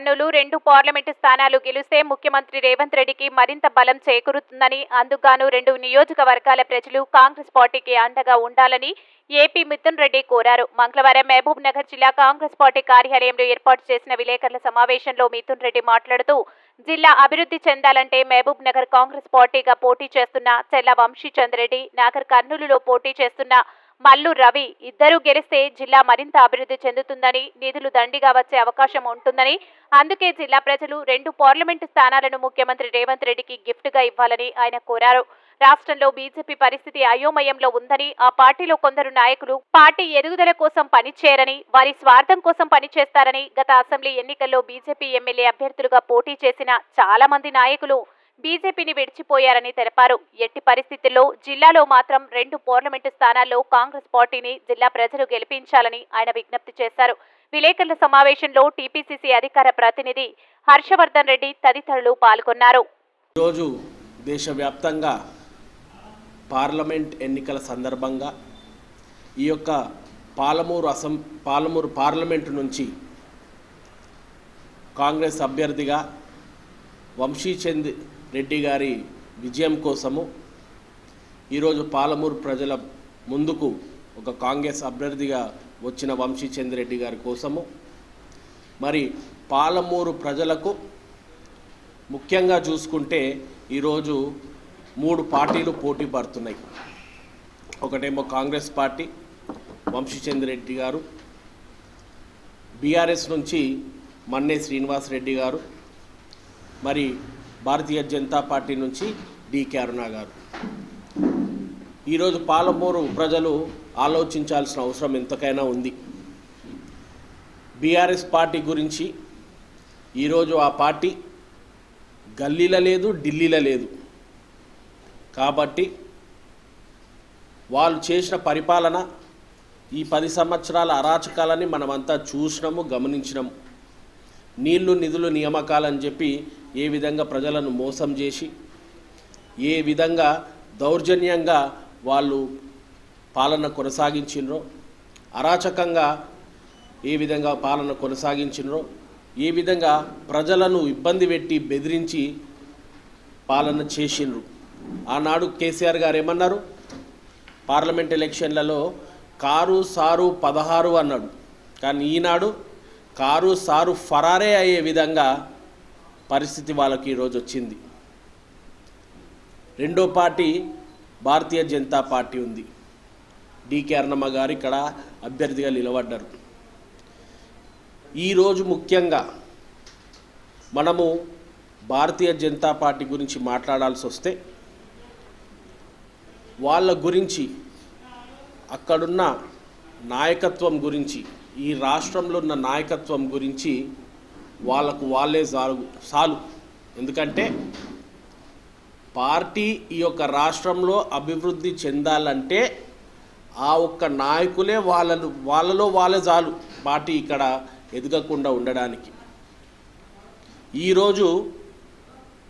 కర్నూలు రెండు పార్లమెంటు స్థానాలు గెలిస్తే ముఖ్యమంత్రి రేవంత్ రెడ్డికి మరింత బలం చేకూరుతుందని అందుగాను రెండు నియోజకవర్గాల ప్రజలు కాంగ్రెస్ పార్టీకి అండగా ఉండాలని ఏపీ మిథున్ రెడ్డి కోరారు. మంగళవారం మహబూబ్ నగర్ జిల్లా కాంగ్రెస్ పార్టీ కార్యాలయంలో ఏర్పాటు చేసిన విలేకరుల సమావేశంలో మిథున్ రెడ్డి మాట్లాడుతూ జిల్లా అభివృద్ధి చెందాలంటే మహబూబ్ నగర్ కాంగ్రెస్ పార్టీగా పోటీ చేస్తున్న చెల్ల వంశీ చంద్రెడ్డి నాగర్ కర్నూలులో పోటీ చేస్తున్న మల్లు రవి ఇద్దరూ గెలిస్తే జిల్లా మరింత అభివృద్ధి చెందుతుందని నిధులు దండిగా వచ్చే అవకాశం ఉంటుందని. అందుకే జిల్లా ప్రజలు రెండు పార్లమెంటు స్థానాలను ముఖ్యమంత్రి రేవంత్ రెడ్డికి గిఫ్ట్గా ఇవ్వాలని ఆయన కోరారు. రాష్ట్రంలో బీజేపీ పరిస్థితి అయోమయంలో ఉందని ఆ పార్టీలో కొందరు నాయకులు పార్టీ ఎదుగుదల కోసం పనిచేయరని వారి స్వార్థం కోసం పనిచేస్తారని గత అసెంబ్లీ ఎన్నికల్లో బీజేపీ ఎమ్మెల్యే అభ్యర్థులుగా పోటీ చేసిన చాలా మంది నాయకులు బీజేపీని విడిచిపోయారని తెలిపారు. ఎట్టి పరిస్థితుల్లో జిల్లాలో మాత్రం రెండు పార్లమెంటు స్థానాల్లో కాంగ్రెస్ పార్టీని జిల్లా ప్రజలు గెలిపించాలని ఆయన విజ్ఞప్తి చేశారు. విలేకరుల సమావేశంలో టీపీసీసీ అధికార ప్రతినిధి హర్షవర్ధన్ రెడ్డి తదితరులు పాల్గొన్నారు. ఈరోజు దేశవ్యాప్తంగా పార్లమెంట్ ఎన్నికల సందర్భంగా ఈ యొక్క పాలమూరు అసం పాలమూరు పార్లమెంటు నుంచి కాంగ్రెస్ అభ్యర్థిగా వంశీచంద్ రెడ్డి గారి విజయం కోసము ఈరోజు పాలమూరు ప్రజల ముందుకు ఒక కాంగ్రెస్ అభ్యర్థిగా వచ్చిన వంశీచంద్ రెడ్డి గారి కోసము. మరి పాలమూరు ప్రజలకు ముఖ్యంగా చూసుకుంటే ఈరోజు మూడు పార్టీలు పోటీ పడుతున్నాయి. ఒకటేమో కాంగ్రెస్ పార్టీ వంశీచంద్ర రెడ్డి గారు బీఆర్ఎస్ నుంచి మన్నే శ్రీనివాస్ రెడ్డి గారు. మరి భారతీయ జనతా పార్టీ నుంచి డికే అరుణ గారు. ఈరోజు పాలమూరు ప్రజలు ఆలోచించాల్సిన అవసరం ఎంతకైనా ఉంది. బీఆర్ఎస్ పార్టీ గురించి ఈరోజు ఆ పార్టీ గల్లీల లేదు ఢిల్లీలో లేదు. కాబట్టి వాళ్ళు చేసిన పరిపాలన ఈ పది సంవత్సరాల అరాచకాలని మనమంతా చూసినాము గమనించినాము. నీళ్ళు నిధులు నియామకాలని చెప్పి ఏ విధంగా ప్రజలను మోసం చేసి ఏ విధంగా దౌర్జన్యంగా వాళ్ళు పాలన కొనసాగించినరో అరాచకంగా ఏ విధంగా పాలన కొనసాగించినరో ఏ విధంగా ప్రజలను ఇబ్బంది పెట్టి బెదిరించి పాలన చేసిండ్రు ఆనాడు కేసీఆర్ గారు ఏమన్నారు? పార్లమెంట్ ఎలక్షన్లలో కారు సారు పదహారు అన్నాడు. కానీ ఈనాడు కారు సారు ఫరారే అయ్యే విధంగా పరిస్థితి వాళ్ళకి ఈరోజు వచ్చింది. రెండో పార్టీ భారతీయ జనతా పార్టీ ఉంది. డికే అర్ణమ్మ గారు ఇక్కడ అభ్యర్థిగా నిలబడ్డారు. ఈరోజు ముఖ్యంగా మనము భారతీయ జనతా పార్టీ గురించి మాట్లాడాల్సి వస్తే వాళ్ళ గురించి అక్కడున్న నాయకత్వం గురించి ఈ రాష్ట్రంలో ఉన్న నాయకత్వం గురించి వాళ్ళకు వాళ్ళే సాగు సాలు. ఎందుకంటే పార్టీ ఈ యొక్క రాష్ట్రంలో అభివృద్ధి చెందాలంటే ఆ ఒక్క నాయకులే వాళ్ళను వాళ్ళలో వాళ్ళే చాలు పార్టీ ఇక్కడ ఎదగకుండా ఉండడానికి. ఈరోజు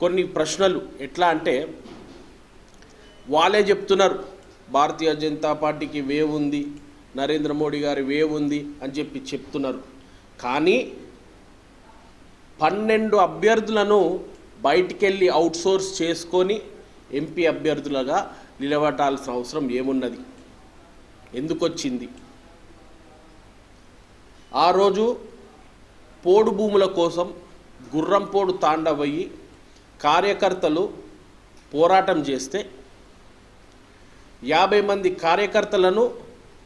కొన్ని ప్రశ్నలు ఎట్లా అంటే వాళ్ళే చెప్తున్నారు భారతీయ జనతా పార్టీకి వేవ్ ఉంది నరేంద్ర మోడీ గారి వేవ్ ఉంది అని చెప్పి చెప్తున్నారు. కానీ పన్నెండు అభ్యర్థులను బయటికెళ్ళి అవుట్సోర్స్ చేసుకొని ఎంపీ అభ్యర్థులుగా నిలబడాల్సిన అవసరం ఏమున్నది? ఎందుకు వచ్చింది ఆ రోజు పోడు భూముల కోసం గుర్రంపోడు తాండవయ్యి కార్యకర్తలు పోరాటం చేస్తే యాభై మంది కార్యకర్తలను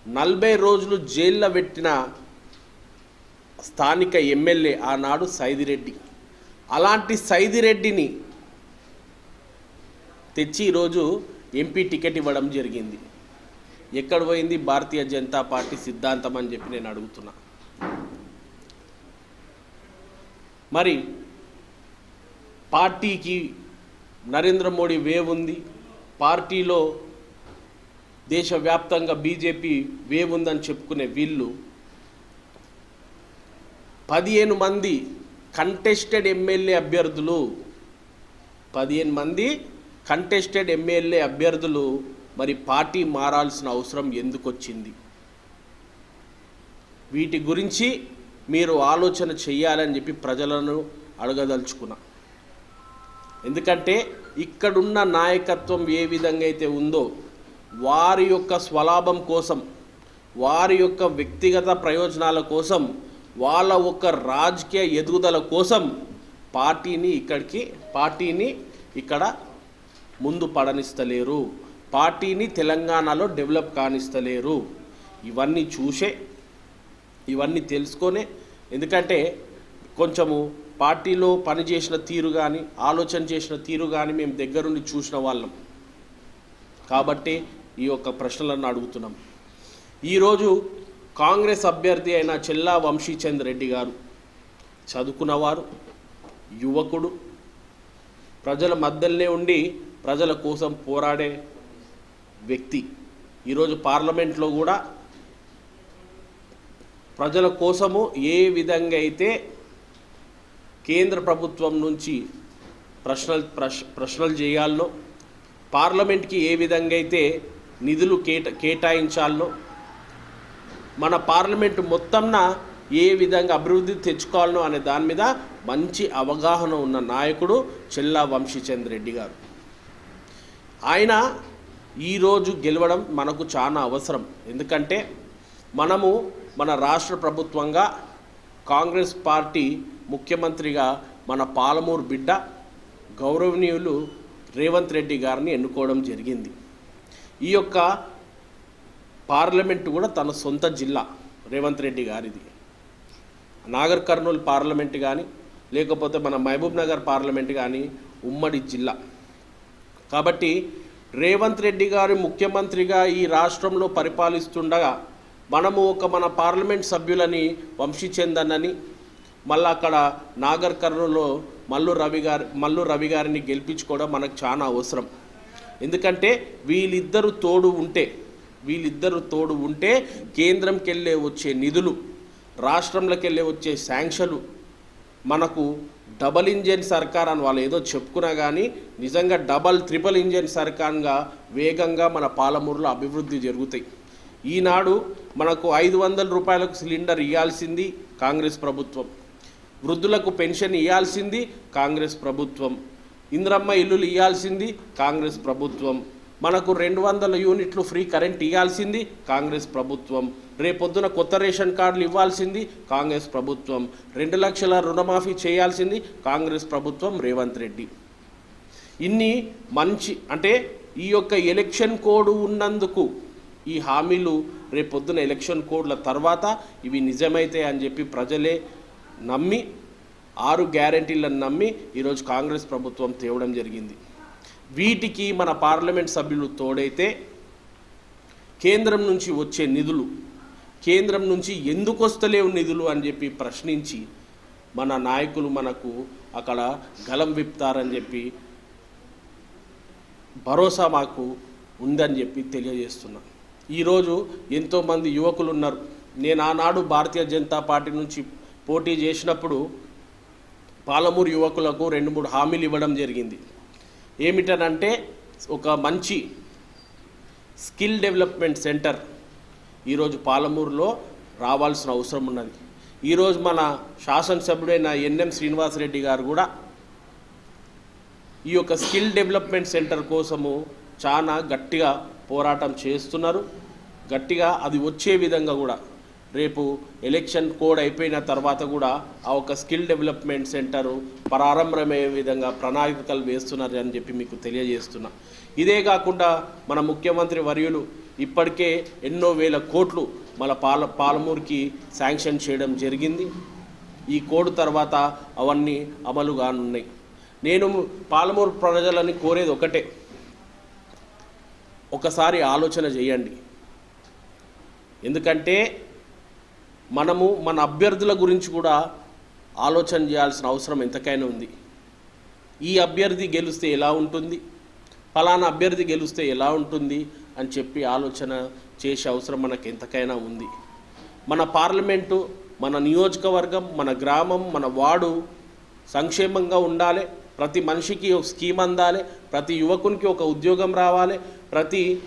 నలభై రోజులు జైల్లో పెట్టిన స్థానిక ఎమ్మెల్యే ఆనాడు సైదిరెడ్డి. అలాంటి సైదిరెడ్డిని తెచ్చి ఈరోజు ఎంపీ టికెట్ ఇవ్వడం జరిగింది. ఎక్కడ పోయింది? భారతీయ జనతా పార్టీ సిద్ధాంతం అని చెప్పి నేను అడుగుతున్నా. మరి పార్టీకి నరేంద్ర మోడీ వేవ్ ఉంది. పార్టీలో దేశవ్యాప్తంగా బీజేపీ వేవ్ ఉందని చెప్పుకునే వీళ్ళు పదిహేను మంది కంటెస్టెడ్ ఎమ్మెల్యే అభ్యర్థులు పదిహేను మంది కంటెస్టెడ్ ఎమ్మెల్యే అభ్యర్థులు మరి పార్టీ మారాల్సిన అవసరం ఎందుకు వచ్చింది వీటి గురించి మీరు ఆలోచన చేయాలని చెప్పి ప్రజలను అడగదలుచుకున్నా. ఎందుకంటే ఇక్కడున్న నాయకత్వం ఏ విధంగా అయితే ఉందో వారి యొక్క స్వలాభం కోసం వారి యొక్క వ్యక్తిగత ప్రయోజనాల కోసం వాళ్ళ ఒక రాజకీయ ఎదుగుదల కోసం పార్టీని ఇక్కడికి పార్టీని ఇక్కడ ముందు పడనిస్తలేరు. పార్టీని తెలంగాణలో డెవలప్ కానిస్తలేరు. ఇవన్నీ చూసే ఇవన్నీ తెలుసుకొనే ఎందుకంటే కొంచెము పార్టీలో పనిచేసిన తీరు కానీ ఆలోచన చేసిన తీరు కానీ మేము దగ్గరుండి చూసిన వాళ్ళం. కాబట్టి ఈ యొక్క ప్రశ్నలను అడుగుతున్నాం. ఈరోజు కాంగ్రెస్ అభ్యర్థి అయిన చెల్లా వంశీచంద్ రెడ్డి గారు చదువుకున్నవారు యువకుడు ప్రజల మధ్యలోనే ఉండి ప్రజల కోసం పోరాడే వ్యక్తి. ఈరోజు పార్లమెంట్లో కూడా ప్రజల కోసము ఏ విధంగా అయితే కేంద్ర ప్రభుత్వం నుంచి ప్రశ్నలు ప్రశ్ ప్రశ్నలు చేయాలనో పార్లమెంట్కి ఏ విధంగా అయితే నిధులు కేట కేటాయించాలనో మన పార్లమెంటు మొత్తంన ఏ విధంగా అభివృద్ధి తెచ్చుకోవాలనో అనే దాని మీద మంచి అవగాహన ఉన్న నాయకుడు చెల్లా వంశీచంద్ర రెడ్డి గారు. ఆయన ఈరోజు గెలవడం మనకు చాలా అవసరం. ఎందుకంటే మనము మన రాష్ట్ర ప్రభుత్వంగా కాంగ్రెస్ పార్టీ ముఖ్యమంత్రిగా మన పాలమూరు బిడ్డ గౌరవనీయులు రేవంత్ రెడ్డి గారిని ఎన్నుకోవడం జరిగింది. ఈ యొక్క పార్లమెంటు కూడా తన సొంత జిల్లా రేవంత్ రెడ్డి గారిది. నాగర్ కర్నూలు పార్లమెంట్ కానీ లేకపోతే మన మహబూబ్ నగర్ పార్లమెంట్ కానీ ఉమ్మడి జిల్లా. కాబట్టి రేవంత్ రెడ్డి గారు ముఖ్యమంత్రిగా ఈ రాష్ట్రంలో పరిపాలిస్తుండగా మనము ఒక మన పార్లమెంట్ సభ్యులని వంశీ చెందనని మళ్ళీ అక్కడ నాగర్ కర్నూలులో మల్లు రవి గారి మల్లు రవి గారిని గెలిపించుకోవడం మనకు చాలా అవసరం. ఎందుకంటే వీళ్ళిద్దరు తోడు ఉంటే వీళ్ళిద్దరు తోడు ఉంటే కేంద్రంకి వెళ్ళే వచ్చే నిధులు రాష్ట్రంలోకి వెళ్ళే వచ్చే శాంక్షలు మనకు డబల్ ఇంజన్ సర్కార్ అని వాళ్ళు ఏదో చెప్పుకున్నా కానీ నిజంగా డబల్ త్రిబల్ ఇంజన్ సర్కార్గా వేగంగా మన పాలమూరులో అభివృద్ధి జరుగుతాయి. ఈనాడు మనకు ఐదు వందల రూపాయలకు సిలిండర్ ఇవ్వాల్సింది కాంగ్రెస్ ప్రభుత్వం. వృద్ధులకు పెన్షన్ ఇవ్వాల్సింది కాంగ్రెస్ ప్రభుత్వం. ఇంద్రమ్మ ఇల్లులు ఇవ్వాల్సింది కాంగ్రెస్ ప్రభుత్వం. మనకు రెండు వందల యూనిట్లు ఫ్రీ కరెంట్ ఇవ్వాల్సింది కాంగ్రెస్ ప్రభుత్వం. రేపొద్దున కొత్త రేషన్ కార్డులు ఇవ్వాల్సింది కాంగ్రెస్ ప్రభుత్వం. రెండు లక్షల రుణమాఫీ చేయాల్సింది కాంగ్రెస్ ప్రభుత్వం రేవంత్ రెడ్డి. ఇన్ని మంచి అంటే ఈ యొక్క ఎలక్షన్ కోడ్ ఉన్నందుకు ఈ హామీలు రేపొద్దున ఎలక్షన్ కోడ్ల తర్వాత ఇవి నిజమైతే అని చెప్పి ప్రజలే నమ్మి ఆరు గ్యారంటీలను నమ్మి ఈరోజు కాంగ్రెస్ ప్రభుత్వం తేవడం జరిగింది. వీటికి మన పార్లమెంట్ సభ్యులు తోడైతే కేంద్రం నుంచి వచ్చే నిధులు కేంద్రం నుంచి ఎందుకు వస్తలేవు నిధులు అని చెప్పి ప్రశ్నించి మన నాయకులు మనకు అక్కడ గలం విప్తారని చెప్పి భరోసా మాకు ఉందని చెప్పి తెలియజేస్తున్నా. ఈరోజు ఎంతోమంది యువకులు ఉన్నారు. నేను ఆనాడు భారతీయ జనతా పార్టీ నుంచి పోటీ చేసినప్పుడు పాలమూరు యువకులకు రెండు మూడు హామీలు ఇవ్వడం జరిగింది. ఏమిటనంటే ఒక మంచి స్కిల్ డెవలప్మెంట్ సెంటర్ ఈరోజు పాలమూరులో రావాల్సిన అవసరం ఉన్నది. ఈరోజు మన శాసనసభ్యుడైన ఎన్ఎం శ్రీనివాసరెడ్డి గారు కూడా ఈ యొక్క స్కిల్ డెవలప్మెంట్ సెంటర్ కోసము చాలా గట్టిగా పోరాటం చేస్తున్నారు. గట్టిగా అది వచ్చే విధంగా కూడా రేపు ఎలక్షన్ కోడ్ అయిపోయిన తర్వాత కూడా ఆ ఒక స్కిల్ డెవలప్మెంట్ సెంటరు ప్రారంభమయ్యే విధంగా ప్రణాళికలు వేస్తున్నారు అని చెప్పి మీకు తెలియజేస్తున్నా. ఇదే కాకుండా మన ముఖ్యమంత్రి వర్యులు ఇప్పటికే ఎన్నో వేల కోట్లు మన పాల పాలమూరుకి శాంక్షన్ చేయడం జరిగింది. ఈ కోడ్ తర్వాత అవన్నీ అమలు కానున్నాయి. నేను పాలమూరు ప్రజలని కోరేది ఒకటే. ఒకసారి ఆలోచన చేయండి. ఎందుకంటే మనము మన అభ్యర్థుల గురించి కూడా ఆలోచన చేయాల్సిన అవసరం ఎంతకైనా ఉంది. ఈ అభ్యర్థి గెలిస్తే ఎలా ఉంటుంది? ఫలానా అభ్యర్థి గెలిస్తే ఎలా ఉంటుంది? అని చెప్పి ఆలోచన చేసే అవసరం మనకు ఎంతకైనా ఉంది. మన పార్లమెంటు మన నియోజకవర్గం మన గ్రామం మన వార్డు సంక్షేమంగా ఉండాలి. ప్రతి మనిషికి ఒక స్కీమ్ అందాలి. ప్రతి యువకునికి ఒక ఉద్యోగం రావాలి. ప్రతి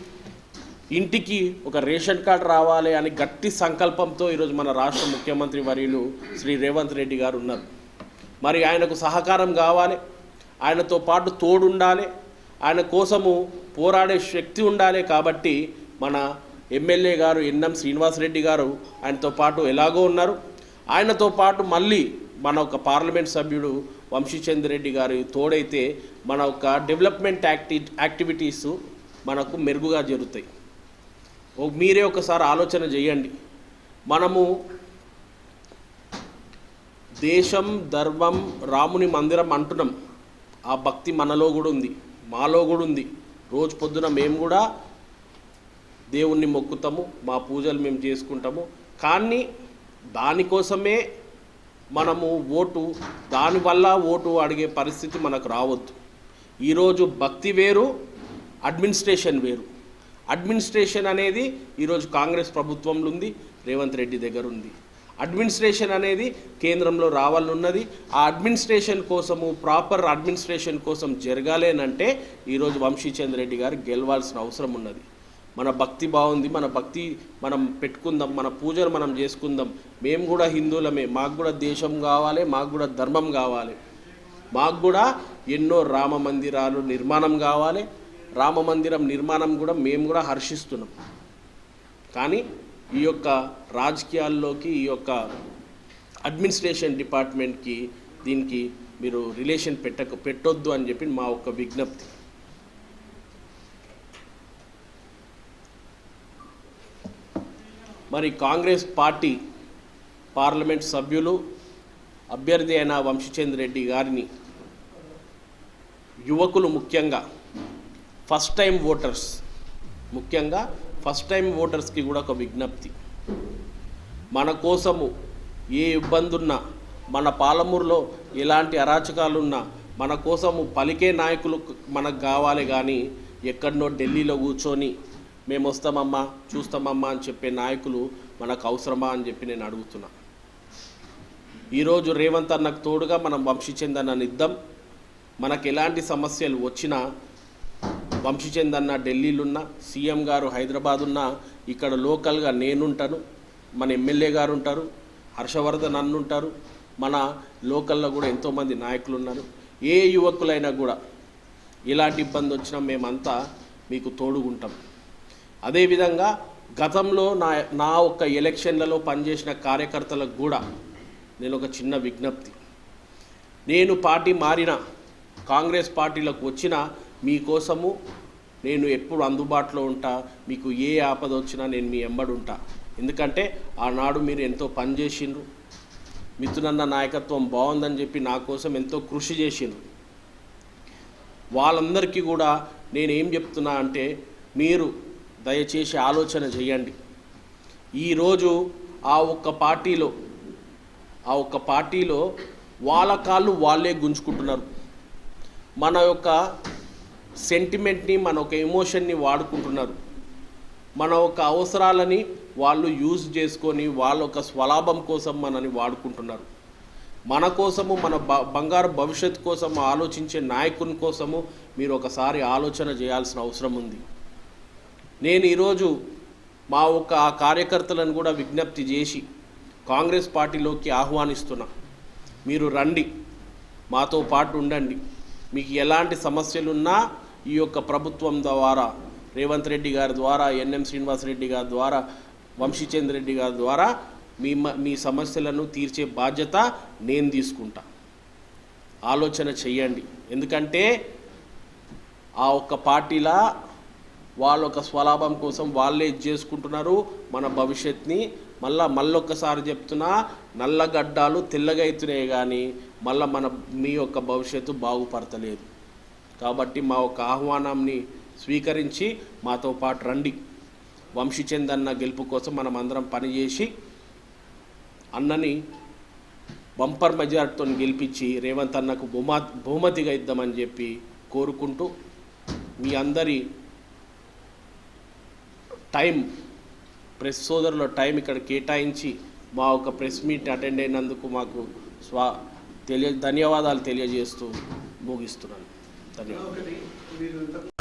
ఇంటికి ఒక రేషన్ కార్డు రావాలి అని గట్టి సంకల్పంతో ఈరోజు మన రాష్ట్ర ముఖ్యమంత్రి వర్యులు శ్రీ రేవంత్ రెడ్డి గారు ఉన్నారు. మరి ఆయనకు సహకారం కావాలి ఆయనతో పాటు తోడుండాలి ఆయన కోసము పోరాడే శక్తి ఉండాలి కాబట్టి మన ఎమ్మెల్యే గారు ఎన్ఎం శ్రీనివాసరెడ్డి గారు ఆయనతో పాటు ఎలాగో ఉన్నారు. ఆయనతో పాటు మళ్ళీ మన ఒక పార్లమెంట్ సభ్యుడు వంశీచంద్ర రెడ్డి గారు తోడైతే మన ఒక డెవలప్మెంట్ యాక్టి యాక్టివిటీస్ మనకు మెరుగుగా జరుగుతాయి. మీరే ఒకసారి ఆలోచన చేయండి. మనము దేశం ధర్మం రాముని మందిరం అంటున్నాం. ఆ భక్తి మనలో కూడా ఉంది మాలో కూడా ఉంది. రోజు పొద్దున మేము కూడా దేవుణ్ణి మొక్కుతాము మా పూజలు మేము చేసుకుంటాము. కానీ దానికోసమే మనము ఓటు దానివల్ల ఓటు అడిగే పరిస్థితి మనకు రావద్దు. ఈరోజు భక్తి వేరు అడ్మినిస్ట్రేషన్ వేరు. అడ్మినిస్ట్రేషన్ అనేది ఈరోజు కాంగ్రెస్ ప్రభుత్వంలో ఉంది రేవంత్ రెడ్డి దగ్గర ఉంది. అడ్మినిస్ట్రేషన్ అనేది కేంద్రంలో రావాలన్నది ఆ అడ్మినిస్ట్రేషన్ కోసము ప్రాపర్ అడ్మినిస్ట్రేషన్ కోసం జరగాలేనంటే ఈరోజు వంశీచంద్ర రెడ్డి గారు గెలవాల్సిన అవసరం ఉన్నది. మన భక్తి బాగుంది మన భక్తి మనం పెట్టుకుందాం మన పూజలు మనం చేసుకుందాం. మేము కూడా హిందువులమే మాకు కూడా దేశం కావాలి మాకు కూడా ధర్మం కావాలి. మాకు కూడా ఎన్నో రామ మందిరాలు నిర్మాణం కావాలి రామ మందిరం నిర్మాణం కూడా మేము కూడా హర్షిస్తున్నాం. కానీ ఈ యొక్క రాజకీయాల్లోకి ఈ యొక్క అడ్మినిస్ట్రేషన్ డిపార్ట్మెంట్కి దీనికి మీరు రిలేషన్ పెట్టక పెట్టొద్దు అని చెప్పి మా ఒక్క విజ్ఞప్తి. మరి కాంగ్రెస్ పార్టీ పార్లమెంట్ సభ్యులు అభ్యర్థి అయిన వంశీచంద్ర రెడ్డి గారిని యువకులు ముఖ్యంగా ఫస్ట్ టైం ఓటర్స్ ముఖ్యంగా ఫస్ట్ టైం ఓటర్స్కి కూడా ఒక విజ్ఞప్తి. మన కోసము ఏ ఇబ్బంది ఉన్నా మన పాలమూరులో ఎలాంటి అరాచకాలున్నా మన కోసము పలికే నాయకులు మనకు కావాలి కానీ ఎక్కడనో ఢిల్లీలో కూర్చొని మేము వస్తామమ్మా చూస్తామమ్మా అని చెప్పే నాయకులు మనకు అవసరమా అని చెప్పి నేను అడుగుతున్నా. ఈరోజు రేవంత్ అన్నకు తోడుగా మనం వంశీచందన్న ఇద్దాం మనకు ఎలాంటి సమస్యలు వచ్చినా వంశీచంద్ అన్న ఢిల్లీలో ఉన్న సీఎం గారు హైదరాబాద్ ఉన్న ఇక్కడ లోకల్గా నేనుంటాను మన ఎమ్మెల్యే గారు ఉంటారు హర్షవర్ధన్ అన్న ఉంటారు మన లోకల్లో కూడా ఎంతోమంది నాయకులు ఉన్నారు ఏ యువకులైనా కూడా ఎలాంటి ఇబ్బంది వచ్చినా మేమంతా మీకు తోడుగుంటాం. అదేవిధంగా గతంలో నా నా ఒక్క ఎలక్షన్లలో పనిచేసిన కార్యకర్తలకు కూడా నేను ఒక చిన్న విజ్ఞప్తి. నేను పార్టీ మారిన కాంగ్రెస్ పార్టీలకు వచ్చిన మీకోసము నేను ఎప్పుడు అందుబాటులో ఉంటా మీకు ఏ ఆపద వచ్చినా నేను మీ ఎంబడుంటా ఎందుకంటే ఆనాడు మీరు ఎంతో పని చేసిండ్రు. మిథునన్న నాయకత్వం బాగుందని చెప్పి నా కోసం ఎంతో కృషి చేసిండ్రు. వాళ్ళందరికీ కూడా నేను ఏం చెప్తున్నా అంటే మీరు దయచేసి ఆలోచన చేయండి. ఈరోజు ఆ ఒక్క పార్టీలో ఆ ఒక్క పార్టీలో వాళ్ళ కాళ్ళు వాళ్ళే గుంజుకుంటున్నారు. మన యొక్క సెంటిమెంట్ని మన ఒక ఎమోషన్ని వాడుకుంటున్నారు. మన ఒక అవసరాలని వాళ్ళు యూజ్ చేసుకొని వాళ్ళ ఒక స్వలాభం కోసం మనని వాడుకుంటున్నారు. మన కోసము మన బ బంగారు భవిష్యత్తు కోసం ఆలోచించే నాయకుని కోసము మీరు ఒకసారి ఆలోచన చేయాల్సిన అవసరం ఉంది. నేను ఈరోజు మా ఒక కార్యకర్తలను కూడా విజ్ఞప్తి చేసి కాంగ్రెస్ పార్టీలోకి ఆహ్వానిస్తున్నా. మీరు రండి. మాతో పాటు ఉండండి. మీకు ఎలాంటి సమస్యలున్నా ఈ యొక్క ప్రభుత్వం ద్వారా రేవంత్ రెడ్డి గారి ద్వారా ఎన్ఎం శ్రీనివాసరెడ్డి గారి ద్వారా వంశీచంద్ర రెడ్డి గారి ద్వారా మీ మ- మీ సమస్యలను తీర్చే బాధ్యత నేను తీసుకుంటా. ఆలోచన చెయ్యండి. ఎందుకంటే ఆ ఒక్క పార్టీలా వాళ్ళ ఒక స్వలాభం కోసం వాళ్ళే ఇది చేసుకుంటున్నారు మన భవిష్యత్ని మళ్ళా మళ్ళొక్కసారి చెప్తున్నా నల్లగడ్డాలు తెల్లగైతున్నాయి కానీ మళ్ళీ మన మీ యొక్క భవిష్యత్తు బాగుపడతలేదు. కాబట్టి మా ఒక ఆహ్వానాన్ని స్వీకరించి మాతో పాటు రండి. వంశీచంద్ అన్న గెలుపు కోసం మనం అందరం పనిచేసి అన్నని బంపర్ మెజార్టీతో గెలిపించి రేవంత్ అన్నకు బహుమా బహుమతిగా ఇద్దామని చెప్పి కోరుకుంటూ మీ అందరి టైం ప్రెస్ సోదరుల టైం ఇక్కడ కేటాయించి మా ఒక ప్రెస్ మీట్ అటెండ్ అయినందుకు మాకు స్వా తెలియ ధన్యవాదాలు తెలియజేస్తూ ముగిస్తున్నాను. ధన్యవాదాలు ఒకటి మీరు